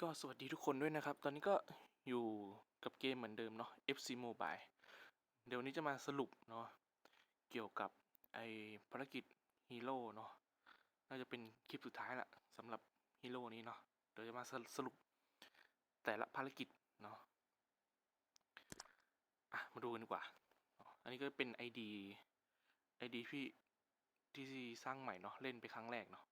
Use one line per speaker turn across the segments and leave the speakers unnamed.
ก็สวัสดีทุกคนด้วยนะครับ ตอนนี้ก็อยู่กับเกมเหมือนเดิมเนาะ FC Mobile เดี๋ยววนนี้จะมาสรุปเนาะเกี่ยวกับไอภารกิจฮีโร่เนาะน่าจะเป็นคลิปสุดท้ายละสำหรับฮีโร่นี้เนาะเดี๋ยวจะมาสสรุปแต่ละภารกิจเนาะอะมาดูกันดีกว่า อันนี้ก็เป็น ID ID พี่ที่สร้างใหม่เนาะเล่นไปครั้งแรกเนาะ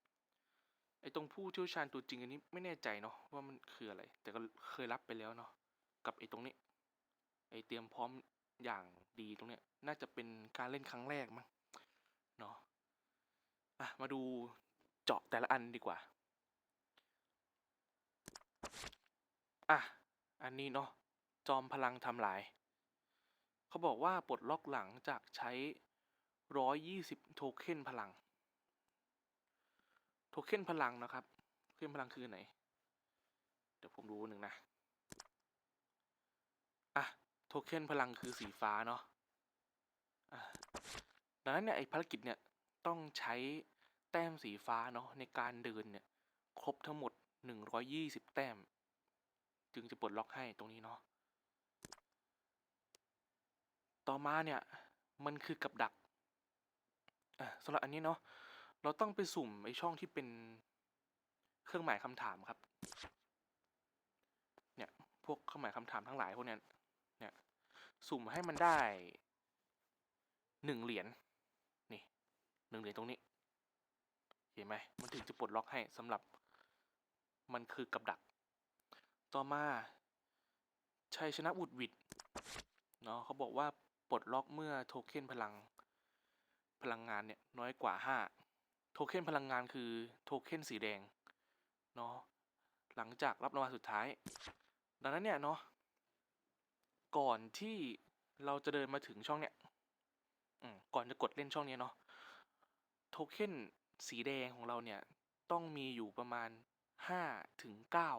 ไอ้ตรงผู้เชี่ยวชาญตัวจริงอันนี้ไม่แน่ใจเนาะว่ามันคืออะไร แต่ก็เคยรับไปแล้วเนาะกับไอ้ตรงนี้ ไอ้เตรียมพร้อมอย่างดีตรงเนี้ย น่าจะเป็นการเล่นครั้งแรกมั้งเนาะอะมาดูเจาะแต่ละอันดีกว่าอะอันนี้เนาะจอมพลังทำลาย เขาบอกว่าปลดล็อกหลังจากใช้ร้อยยี่สิบโทเค็นพลัง เค็นพลังนะครับโทเค็นพลังคือไหน เดี๋ยวผมดูหนึ่งนะอะโทเค็นพลังคือสีฟ้าเนาะอะดังนั้นเนี่ยไอภารกิจเนี่ยต้องใช้แต้มสีฟ้าเนาะในการเดินเนี่ยครบทั้งหมด 120 แต้ม จึงจะปลดล็อกให้ตรงนี้เนาะต่อมาเนี่ยมันคือกับดักอะสำหรับอันนี้เนาะ เราต้องไปสุ่มไอช่องที่เป็นเครื่องหมายคำถามครับ เนี่ยพวกเครื่องหมายคำถามทั้งหลายพวกเนี้ยเนี่ยสุ่มให้มันได้หนึ่งเหรียญนี่หนึ่งเหรียญตรงนี้เห็นไหมมันถึงจะปลดล็อกให้สำหรับมันคือกับดัก ต่อมาชัยชนะบุดวิดเนาะเขาบอกว่าปลดล็อกเมื่อโทเค็นพลังพลังงานเนี่ยน้อยกว่าห้า โทเค็นพลังงานคือโทเค็นสีแดงเนาะหลังจากรับรางวัลสุดท้าย ดังนั้นเนี่ยเนาะก่อนที่เราจะเดินมาถึงช่องเนี่ยก่อนจะกดเล่นช่องนี้เนาะโทเค็นสีแดงของเราเนี่ยต้องมีอยู่ประมาณห้าถึงเก้า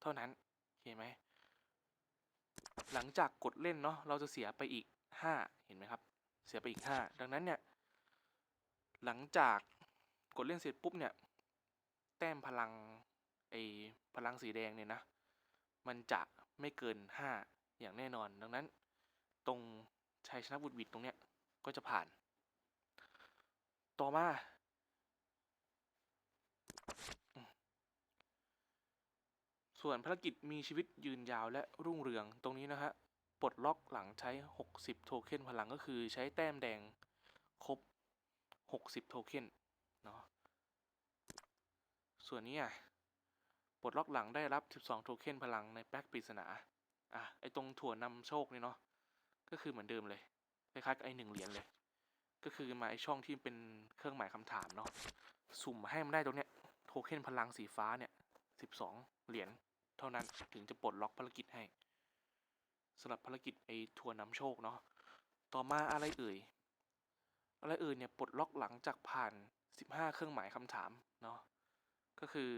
เท่านั้นโอเคไหมหลังจากกดเล่นเนาะเราจะเสียไปอีกห้าเห็นไหมครับ เสียไปอีกห้าดังนั้นเนี่ยหลังจาก กดเล่นเสร็จปุ๊บเนี่ย แต้มพลังไอพลังสีแดงเนี่ยนะ มันจะไม่เกินห้าอย่างแน่นอน ดังนั้น ตรงชัยชนะบุตรบิดตรงเนี้ยก็จะผ่าน ต่อมา ส่วนภารกิจมีชีวิตยืนยาวและรุ่งเรืองตรงนี้นะฮะปลดล็อกหลังใช้ 60 โทเค็นพลังก็คือใช้แต้มแดงครบ 60 โทเค็น ส่วนนี้อะปลดล็อกหลังได้รับ 12 โทเค็นพลังในแบ็กปริศนา อะ ไอตรงถั่วนำโชคนี่เนาะ ก็คือเหมือนเดิมเลย คล้ายๆกับไอหนึ่งเหรียญเลย ก็คือมาไอช่องที่เป็นเครื่องหมายคำถามเนาะ สุ่มให้มันได้ตรงเนี้ย โทเค็นพลังสีฟ้าเนี่ย 12 เหรียญเท่านั้นถึงจะปลดล็อกภารกิจให้สำหรับภารกิจไอทัวร์นำโชคเนาะ ต่อมาอะไรเอ่ย อะไรเอ่ยเนี่ยปลดล็อกหลังจากผ่าน 15 เครื่องหมายคำถามเนาะ ก็คือ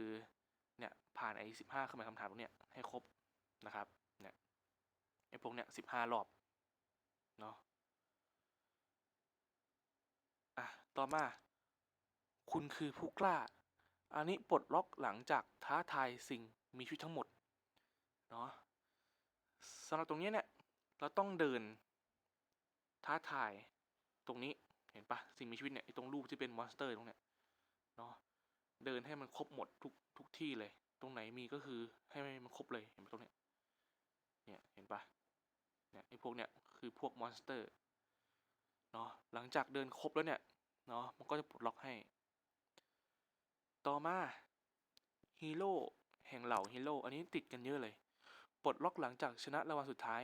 เนี่ยผ่านไอ้15เครื่อหมายคำถามตรงเนี้ยให้ครบนะครับเนี่ยไอ้พวกเนี้ย15รอบเนาะอะต่อมา คุณคือผู้กล้า อันนี้ปลดล็อกหลังจากท้าทายสิ่งมีชีวิตทั้งหมดเนาะสำหรับตรงนี้เนี่ยเราต้องเดินท้าทายตรงนี้เห็นปะสิ่งมีชีวิตเนี่ยตรงรูปที่เป็นมอนสเตอร์ตรงเนี้ยเนาะ เดินให้มันครบหมดทุกทุกที่เลย ตรงไหนมีก็คือให้มันครบเลยเห็นปะตรงเนี้ยเนี่ยเห็นปะเนี่ยไอ้พวกเนี้ยคือพวกมอนสเตอร์เนาะหลังจากเดินครบแล้วเนี่ยเนาะมันก็จะปลดล็อกให้ ต่อมาฮีโร่แห่งเหล่าฮีโร่อันนี้ติดกันเยอะเลย ปลดล็อกหลังจากชนะรางวัลสุดท้าย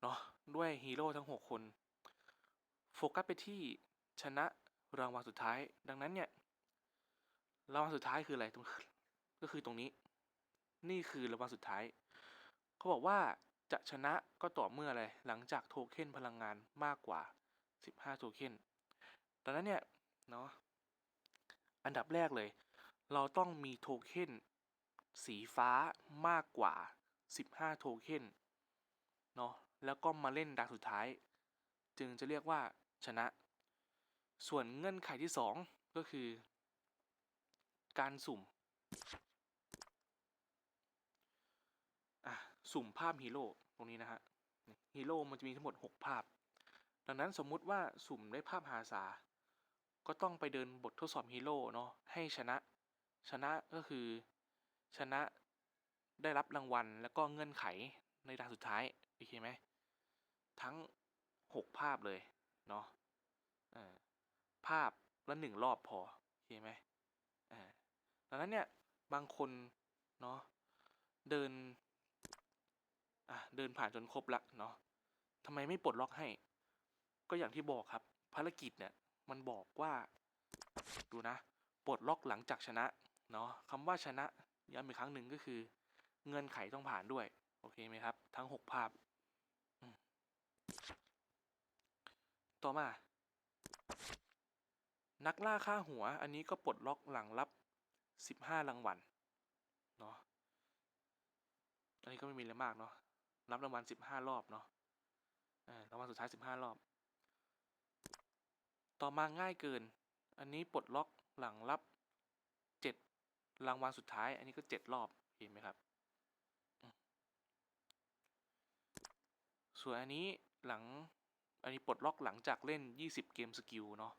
เนาะด้วยฮีโร่ทั้ง 6 คน โฟกัสไปที่ชนะรางวัลสุดท้าย ดังนั้นเนี่ย รางวัลสุดท้ายคืออะไรตรงก็คือตรงนี้ นี่คือรางวัลสุดท้าย เขาบอกว่าจะชนะก็ต่อเมื่ออะไร หลังจากโทเค็นพลังงานมากกว่า 15 โทเค็นดังนั้นเนี่ย เนาะ อันดับแรกเลย เราต้องมีโทเค็นสีฟ้ามากกว่า 15 โทเค็นเนาะ แล้วก็มาเล่นดักสุดท้าย จึงจะเรียกว่าชนะ ส่วนเงื่อนไขที่ 2 ก็คือ การสุ่มสุ่มภาพฮีโร่ตรงนี้นะฮะฮีโร่มันจะมีทั้งหมด 6 ภาพ ดังนั้นสมมุติว่าสุ่มได้ภาพหาสาก็ต้องไปเดินบททดสอบฮีโร่เนาะให้ชนะชนะก็คือชนะได้รับรางวัลแล้วก็เงื่อนไขในด่านสุดท้ายโอเคไหมทั้ง 6 ภาพเลยเนาะภาพละหนึ่งรอบพอโอเคไหมอ่า ดังนั้นเนี่ยบางคนเนาะเดินอะเดินผ่านจนครบละเนาะทำไมไม่ปลดล็อกให้ ก็อย่างที่บอกครับภารกิจเนี่ยมันบอกว่าดูนะปลดล็อกหลังจากชนะเนาะคำว่าชนะย้ำอีกครั้งหนึ่งก็คือ เงื่อนไขต้องผ่านด้วย โอเคไหมครับ ทั้งหกภาพ ต่อมา นักล่าฆ่าหัว อันนี้ก็ปลดล็อกหลังรับ สิบห้ารางวัลเนาะอันนี้ก็ไม่มีอะไรมากเนาะรับรางวัลสิบห้ารอบเนาะรางวัลสุดท้ายสิบห้ารอบ ต่อมาง่ายเกิน อันนี้ปลดล็อกหลังรับเจ็ดรางวัลสุดท้าย อันนี้ก็เจ็ดรอบเห็นไหมครับ ส่วนอันนี้หลังอันนี้ปลดล็อกหลังจากเล่นยี่สิบเกมสกิลเนาะ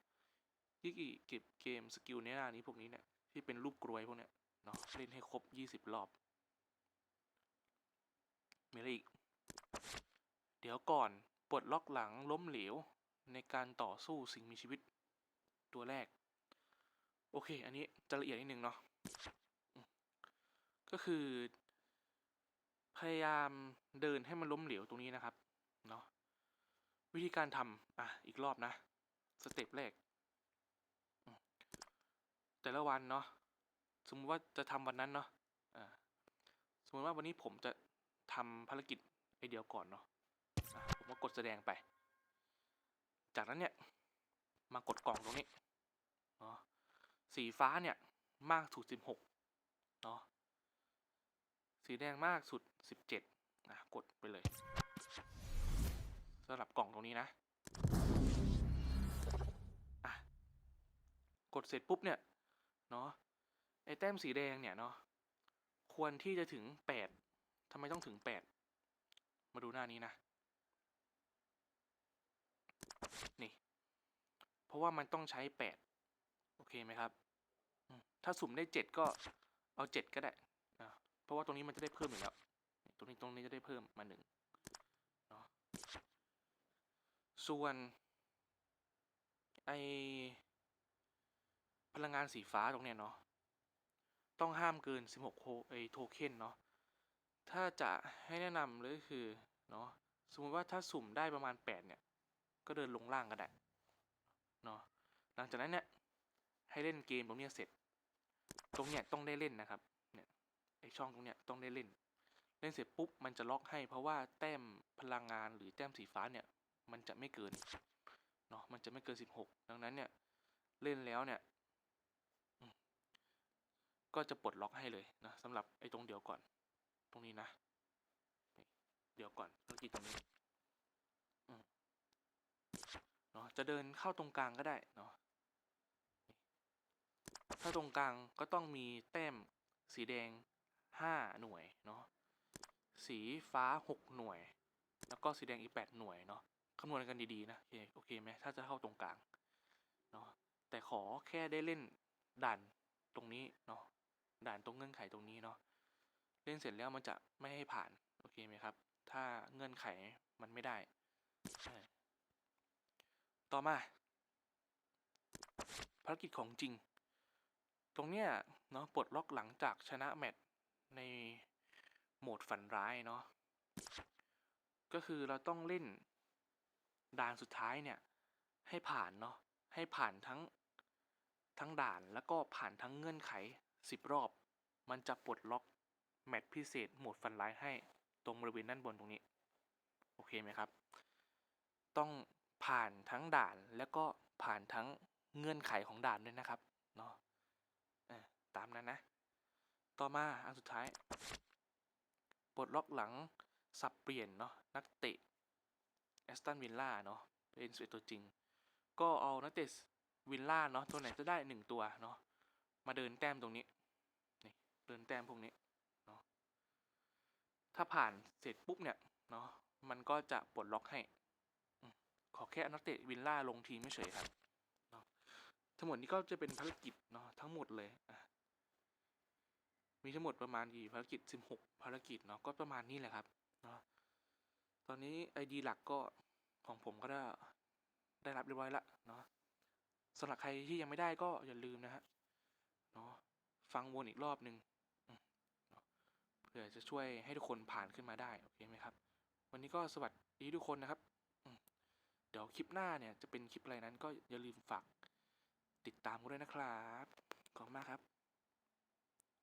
ที่เก็บเกมสกิลเนี้ยนี้พวกนี้เนี่ย ที่เป็นรูปกรวยพวกเนี้ยเนาะเล่นให้ครบยี่สิบรอบ มีอะไรอีก เดี๋ยวก่อนปลดล็อกหลังล้มเหลว ในการต่อสู้สิ่งมีชีวิต ตัวแรก โอเค อันนี้จะละเอียดนิดนึงเนาะก็คือ พยายามเดินให้มันล้มเหลวตรงนี้นะครับ เนาะวิธีการทำอะ อีกรอบนะ สเต็ปแรก แต่ละวันเนาะสมมติว่าจะทำวันนั้นเนาะอ่าสมมติว่าวันนี้ผมจะทำภารกิจไอเดียวก่อนเนาะะผมก็กดแสดงไป จากนั้นเนี่ยมากดกล่องตรงนี้เนาะสีฟ้าเนี่ยมากสุดสิบหกเนาะสีแดงมากสุดสิบเจ็ดอะกดไปเลยสำหรับกล่องตรงนี้นะ อะ กดเสร็จปุ๊บเนี่ย เนาะไอแต้มสีแดงเนี่ยเนาะควรที่จะถึงแปดทำไมต้องถึงแปดมาดูหน้านี้นะ นี่ เพราะว่ามันต้องใช้แปดโอเคไหมครับ ถ้าสุ่มได้เจ็ดก็เอาเจ็ดก็ได้อ่าเพราะว่าตรงนี้มันจะได้เพิ่มอยู่แล้วตรงนี้ตรงนี้จะได้เพิ่มมาหนึ่งเนาะส่วนไอ พลังงานสีฟ้าตรงเนี้ยเนาะต้องห้ามเกิน 16โคไอโทเค็นเนาะถ้าจะให้แนะนำเลยก็คือเนาะสมมติว่าถ้าสุ่มได้ประมาณ 8 เนี่ย ก็เดินลงล่างก็ได้เนาะหลังจากนั้นเนี่ยให้เล่นเกมตรงเนี้ยเสร็จ ตรงเนี้ยต้องได้เล่นนะครับเนี่ยไอช่องตรงเนี้ยต้องได้เล่น เล่นเสร็จปุ๊บมันจะล็อกให้ เพราะว่าแต้มพลังงานหรือแต้มสีฟ้าเนี่ยมันจะไม่เกินเนาะมันจะไม่เกิน 16 ดังนั้นเนี่ยเล่นแล้วเนี่ย ก็จะปลดล็อกให้เลยนะสำหรับไอ้ตรงเดียวก่อน ตรงนี้นะ เดี๋ยวก่อนธุรกิจตรงนี้เนาะจะเดินเข้าตรงกลางก็ได้เนาะถ้าตรงกลางก็ต้องมีแต้มสีแดงห้าหน่วยเนาะสีฟ้าหกหน่วย แล้วก็สีแดงอีกแปดหน่วยเนาะคำนวณกันดีๆนะโอเคโอเคไหมถ้าจะเข้าตรงกลางเนาะแต่ขอแค่ได้เล่นด่านตรงนี้เนาะ ด่านตรงเงื่อนไขตรงนี้เนาะเล่นเสร็จแล้วมันจะไม่ให้ผ่านโอเคไหมครับ ถ้าเงื่อนไขมันไม่ได้ ต่อมาภารกิจของจริง ตรงเนี้ยเนาะปลดล็อกหลังจากชนะแมตช์ในโหมดฝันร้ายเนาะก็คือเราต้องเล่นด่านสุดท้ายเนี่ย ให้ผ่านเนาะให้ผ่านทั้งทั้งด่านแล้วก็ผ่านทั้งเงื่อนไข สิบรอบ มันจะปลดล็อกแมตช์พิเศษโหมดฟันร้ายให้ตรงบริเวณด้านบนตรงนี้ โอเคไหมครับ ต้องผ่านทั้งด่านแล้วก็ผ่านทั้งเงื่อนไขของด่านด้วยนะครับเนาะตามนั้นนะ ต่อมาอันสุดท้ายปลดล็อกหลังสับเปลี่ยนเนาะนักเตะแอสตันวิลล่าเนาะเป็นสเตัวจริง ก็เอานักเตะวิลล่าเนาะตัวไหนจะได้หนึ่งตัวเนาะ มาเดินแต้มตรงนี้นี่เดินแต้มพวกนี้เนาะถ้าผ่านเสร็จปุ๊บเนี่ยเนาะมันก็จะปลดล็อกให้ ขอแค่นักเตะวินล่าลงทีมไม่เฉยครับเนาะทั้งหมดนี้ก็จะเป็นภารกิจเนาะทั้งหมดเลยอะมีทั้งหมดประมาณกี่ภารกิจสิบหกภารกิจเนาะก็ประมาณนี้แหละครับเนาะตอนนี้ไอดีหลักก็ของผมก็ได้ได้รับเรียบร้อยละเนาะสำหรับใครที่ยังไม่ได้ก็อย่าลืมนะฮะ เนาะฟังวนอีกรอบหนึ่งเพื่อจะช่วยให้ทุกคนผ่านขึ้นมาได้โอเคไหมครับ วันนี้ก็สวัสดีทุกคนนะครับเดี๋ยวคลิปหน้าเนี่ยจะเป็นคลิปอะไรนั้นก็อย่าลืมฝากติดตามกันด้วยนะครับขอบคุณมากครับ